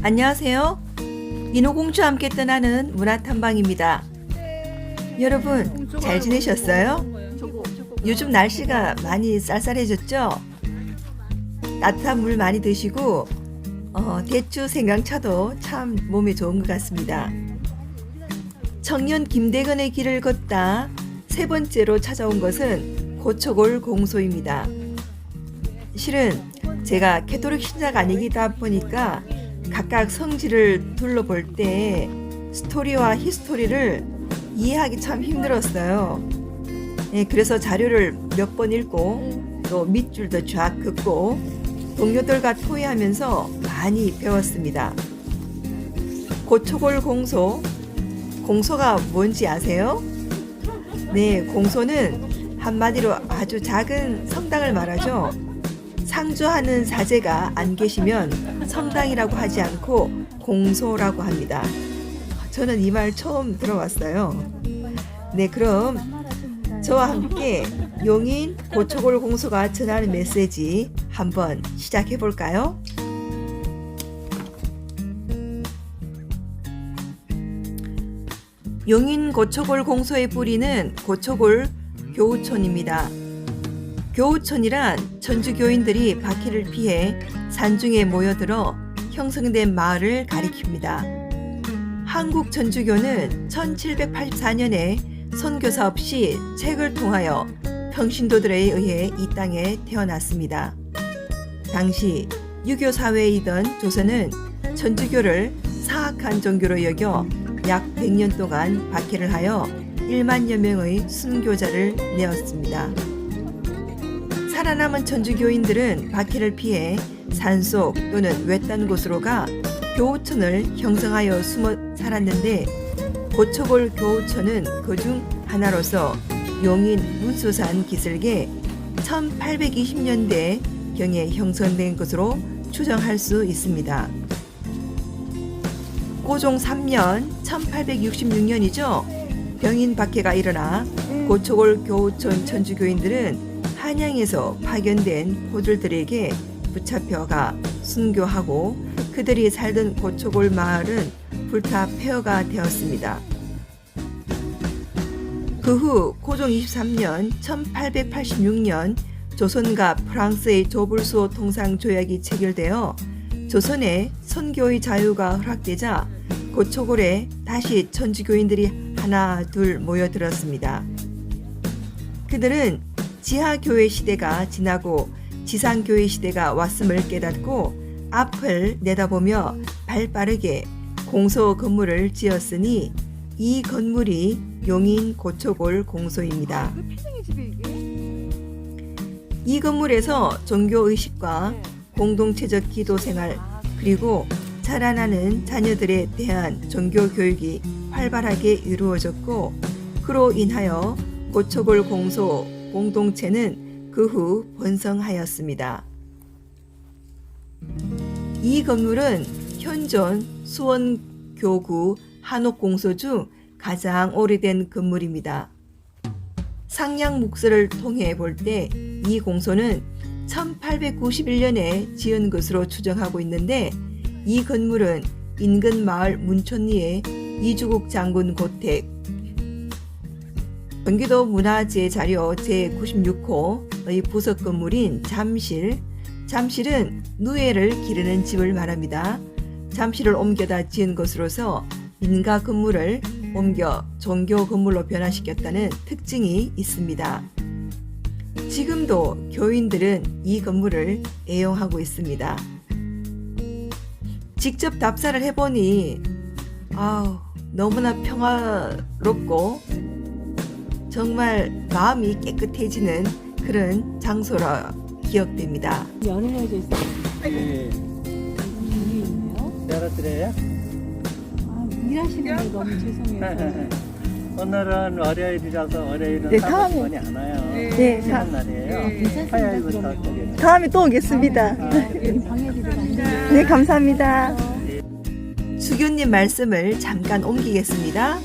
안녕하세요. 인호공주와 함께 떠나는 문화탐방입니다. 여러분, 잘 지내셨어요? 요즘 날씨가 많이 쌀쌀해졌죠? 따뜻한 물 많이 드시고, 어, 대추 생강차도 참 몸에 좋은 것 같습니다. 청년 김대건의 길을 걷다 세 번째로 찾아온 것은 고초골 공소입니다. 실은 제가 캐토릭 신자가 아니기다 보니까 각각 성지를 둘러볼 때 스토리와 히스토리를 이해하기 참 힘들었어요. 예, 그래서 자료를 몇 번 읽고 또 밑줄도 쫙 긋고 동료들과 토의하면서 많이 배웠습니다. 고초골 공소. 공소가 뭔지 아세요? 네, 공소는 한마디로 아주 작은 성당을 말하죠. 상주하는 사제가 안 계시면 성당이라고 하지 않고 공소라고 합니다. 저는 이 말 처음 들어봤어요. 네, 그럼 저와 함께 용인 고초골 공소가 전하는 메시지 한번 시작해 볼까요? 용인 고초골 공소의 뿌리는 고초골 교우촌입니다. 교우촌이란 전주교인들이 바퀴를 피해 산중에 모여들어 형성된 마을을 가리킵니다. 한국 전주교는 1784년에 선교사 없이 책을 통하여 평신도들에 의해 이 땅에 태어났습니다. 당시 유교 사회이던 조선은 전주교를 사악한 종교로 여겨 약 100년 동안 박해를 하여 1만여 명의 순교자를 내었습니다. 살아남은 천주교인들은 박해를 피해 산속 또는 외딴 곳으로 가 교우촌을 형성하여 숨어 살았는데 고초골 교우촌은 그중 하나로서 용인 문수산 기슭에 1820년대 경에 형성된 것으로 추정할 수 있습니다. 고종 3년 1866년이죠. 병인 박해가 일어나 고초골 교우촌 천주교인들은 한양에서 파견된 포들들에게 붙잡혀가 순교하고 그들이 살던 고초골 마을은 불타 폐허가 되었습니다. 그 후 고종 23년 1886년 조선과 프랑스의 조불소 통상 조약이 체결되어 조선의 선교의 자유가 허락되자 고초골에 다시 천주교인들이 하나 둘 모여들었습니다. 그들은 지하교회 시대가 지나고 지상교회 시대가 왔음을 깨닫고 앞을 내다보며 발 빠르게 공소 건물을 지었으니 이 건물이 용인 고초골 공소입니다. 이 건물에서 종교의식과 공동체적 기도 생활 그리고 자라나는 자녀들에 대한 종교 교육이 활발하게 이루어졌고 그로 인하여 고초골 공소 공동체는 그 후 번성하였습니다. 이 건물은 현존 수원교구 한옥공소 중 가장 오래된 건물입니다. 상량 묵서를 통해 볼 때 이 공소는 1891년에 지은 것으로 추정하고 있는데 이 건물은 인근 마을 문촌리의 이주국 장군 고택 경기도 문화재 자료 제96호의 부속 건물인 잠실 잠실은 누에를 기르는 집을 말합니다. 잠실을 옮겨다 지은 것으로서 민가 건물을 옮겨 종교 건물로 변화시켰다는 특징이 있습니다. 지금도 교인들은 이 건물을 애용하고 있습니다. 직접 답사를 해보니 아우 너무나 평화롭고 정말 마음이 깨끗해지는 그런 장소라 기억됩니다. 연해져 있어요. 예, 분이 있네요. 열어드려요? 아, 일하시는데 너무 죄송해요. 오늘은 월요일이라서 월요일은 네, 다음에- 문이 안 와요. 네, 쉬는 다- 날이에요. 괜찮습니다. 화요일부터 그러면. 거기는. 다음에 또 오겠습니다. 아, 돼요. 네, 감사합니다. 수교님 말씀을 잠깐 옮기겠습니다.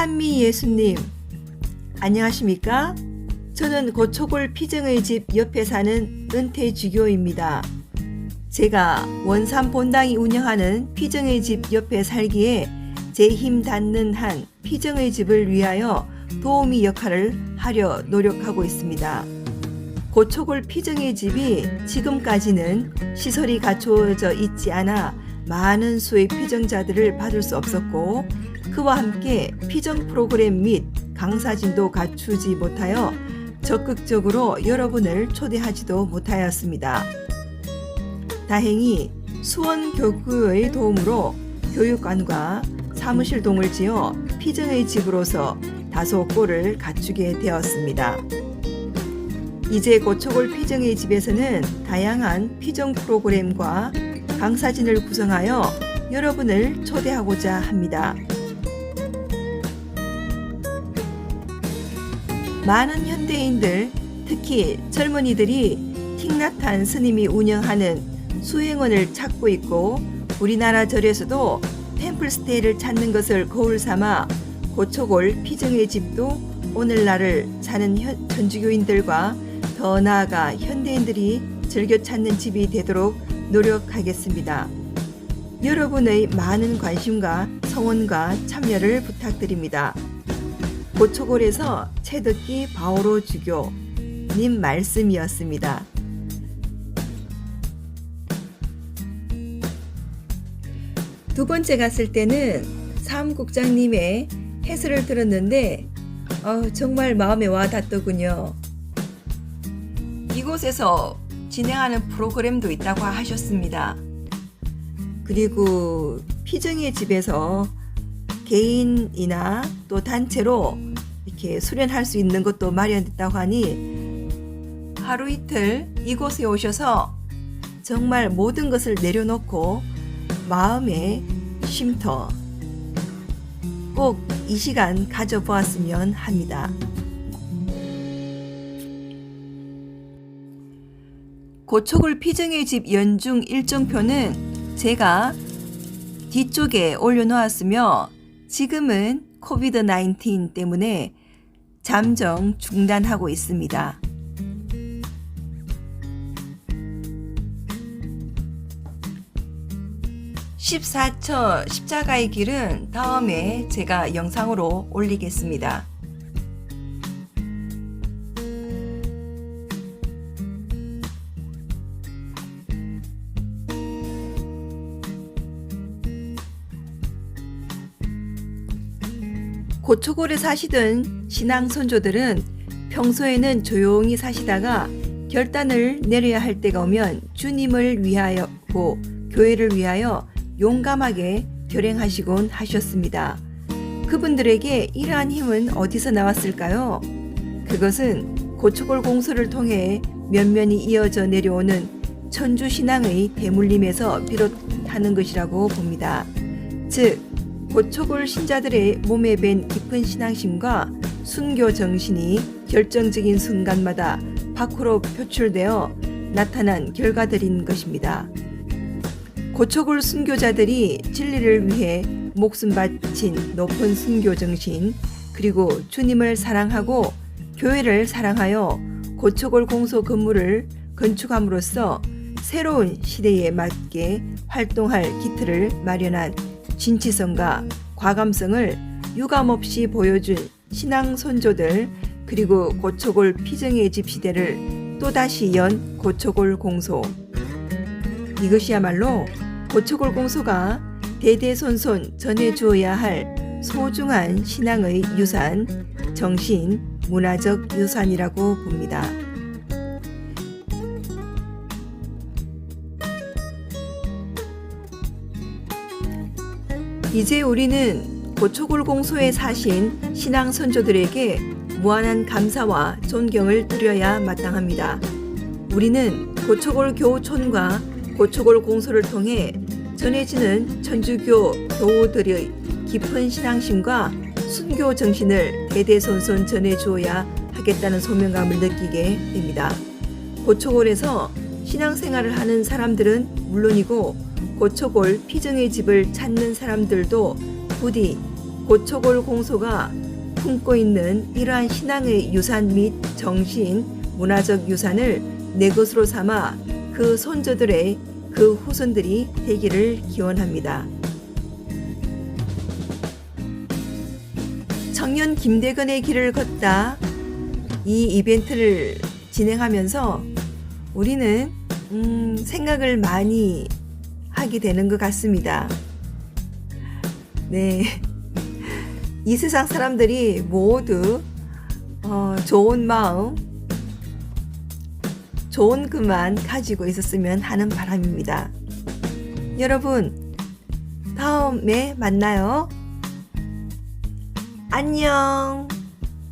찬미 예수님, 안녕하십니까? 저는 고초골 피정의 집 옆에 사는 은퇴 주교입니다. 제가 원산 본당이 운영하는 피정의 집 옆에 살기에 제 힘 닿는 한 피정의 집을 위하여 도우미 역할을 하려 노력하고 있습니다. 고초골 피정의 집이 지금까지는 시설이 갖추어져 있지 않아 많은 수의 피정자들을 받을 수 없었고 그와 함께 피정 프로그램 및 강사 진도 갖추지 못하여 적극적으로 여러분을 초대하지도 못하였습니다. 다행히 수원 교구의 도움으로 교육관과 사무실 동을 지어 피정의 집으로서 다소 꼴을 갖추게 되었습니다. 이제 고초골 피정의 집에서는 다양한 피정 프로그램과 강사진을 구성하여 여러분을 초대하고자 합니다. 많은 현대인들, 특히 젊은이들이 틱나탄 스님이 운영하는 수행원을 찾고 있고 우리나라 절에서도 템플스테이를 찾는 것을 거울 삼아 고초골 피정의 집도 오늘날을 사는 현, 전주교인들과 더 나아가 현대인들이 즐겨 찾는 집이 되도록 노력하겠습니다. 여러분의 많은 관심과 성원과 참여를 부탁드립니다. 고초골에서 채듣기 바오로 주교 님 말씀이었습니다. 두 번째 갔을 때는 사무국장님의 해설을 들었는데 어, 정말 마음에 와 닿더군요. 이곳에서 진행하는 프로그램도 있다고 하셨습니다. 그리고 피정의 집에서 개인이나 또 단체로 이렇게 수련할 수 있는 것도 마련됐다고 하니 하루 이틀 이곳에 오셔서 정말 모든 것을 내려놓고 마음의 쉼터 꼭 이 시간 가져보았으면 합니다. 고초골 피정의 집 연중 일정표는 제가 뒤쪽에 올려놓았으며 지금은 코비드 19 때문에 잠정 중단하고 있습니다. 14처 십자가의 길은 다음에 제가 영상으로 올리겠습니다. 고초골에 사시던 신앙 선조들은 평소에는 조용히 사시다가 결단을 내려야 할 때가 오면 주님을 위하여고 교회를 위하여 용감하게 결행하시곤 하셨습니다. 그분들에게 이러한 힘은 어디서 나왔을까요? 그것은 고초골 공소를 통해 면면이 이어져 내려오는 천주 신앙의 대물림에서 비롯하는 것이라고 봅니다. 즉, 고초골 신자들의 몸에 밴 깊은 신앙심과 순교 정신이 결정적인 순간마다 밖으로 표출되어 나타난 결과들인 것입니다. 고초골 순교자들이 진리를 위해 목숨 바친 높은 순교 정신, 그리고 주님을 사랑하고 교회를 사랑하여 고초골 공소 건물을 건축함으로써 새로운 시대에 맞게 활동할 기틀을 마련한 진취성과 과감성을 유감없이 보여준 신앙 선조들 그리고 고초골 피정의 집 시대를 또다시 연 고초골 공소 이것이야말로 고초골 공소가 대대손손 전해주어야 할 소중한 신앙의 유산, 정신, 문화적 유산이라고 봅니다. 이제 우리는 고초골 공소에 사신 신앙 선조들에게 무한한 감사와 존경을 드려야 마땅합니다. 우리는 고초골 교우촌과 고초골 공소를 통해 전해지는 천주교 교우들의 깊은 신앙심과 순교 정신을 대대손손 전해주어야 하겠다는 소명감을 느끼게 됩니다. 고초골에서 신앙생활을 하는 사람들은 물론이고 고초골 피정의 집을 찾는 사람들도 부디 고초골 공소가 품고 있는 이러한 신앙의 유산 및 정신, 문화적 유산을 내 것으로 삼아 그 손저들의 그 후손들이 되기를 기원합니다. 청년 김대건의 길을 걷다 이 이벤트를 진행하면서 우리는 음, 생각을 많이 하게 되는 것 같습니다. 네. 이 세상 사람들이 모두 어, 좋은 마음, 좋은 그만 가지고 있었으면 하는 바람입니다. 여러분, 다음에 만나요. 안녕.